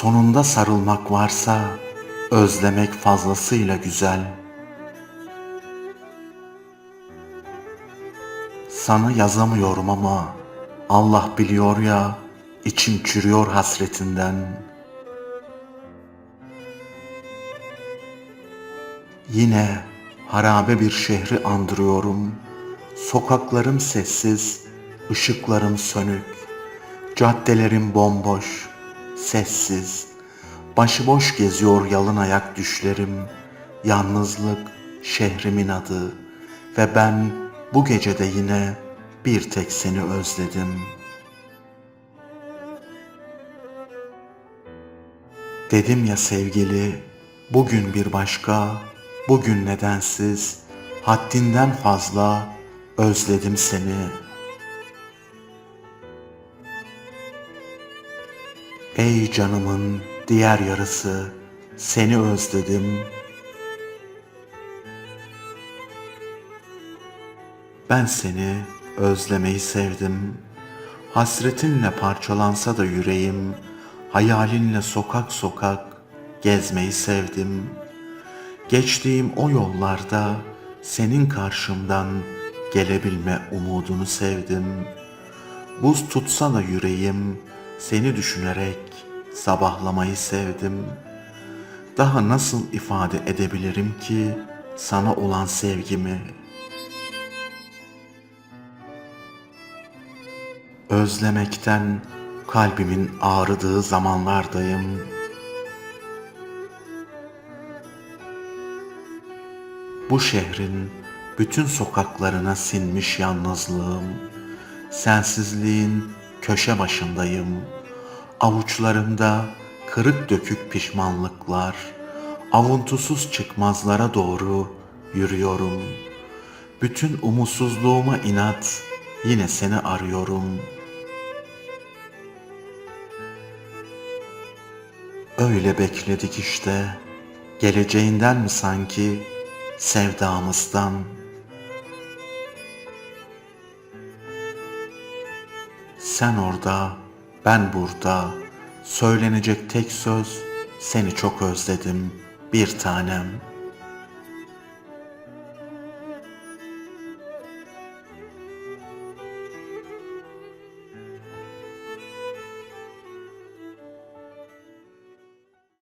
Sonunda sarılmak varsa özlemek fazlasıyla güzel. Sana yazamıyorum ama Allah biliyor ya içim çürüyor hasretinden. Yine harabe bir şehri andırıyorum. Sokaklarım sessiz, ışıklarım sönük. Caddelerim bomboş, sessiz. Başıboş geziyor yalın ayak düşlerim. Yalnızlık şehrimin adı ve ben bu gecede yine bir tek seni özledim. Dedim ya sevgili, bugün bir başka, bugün nedensiz, haddinden fazla özledim seni. Ey canımın diğer yarısı, seni özledim. Ben seni özlemeyi sevdim. Hasretinle parçalansa da yüreğim, hayalinle sokak sokak gezmeyi sevdim. Geçtiğim o yollarda senin karşımdan gelebilme umudunu sevdim. Buz tutsa da yüreğim seni düşünerek sabahlamayı sevdim. Daha nasıl ifade edebilirim ki sana olan sevgimi? Özlemekten kalbimin ağrıdığı zamanlardayım. Bu şehrin bütün sokaklarına sinmiş yalnızlığım. Sensizliğin köşe başındayım. Avuçlarımda kırık dökük pişmanlıklar. Avuntusuz çıkmazlara doğru yürüyorum. Bütün umutsuzluğuma inat yine seni arıyorum. Öyle bekledik işte. Geleceğinden mi sanki sevdamızdan? Sen orada, ben burada. Söylenecek tek söz seni çok özledim bir tanem.''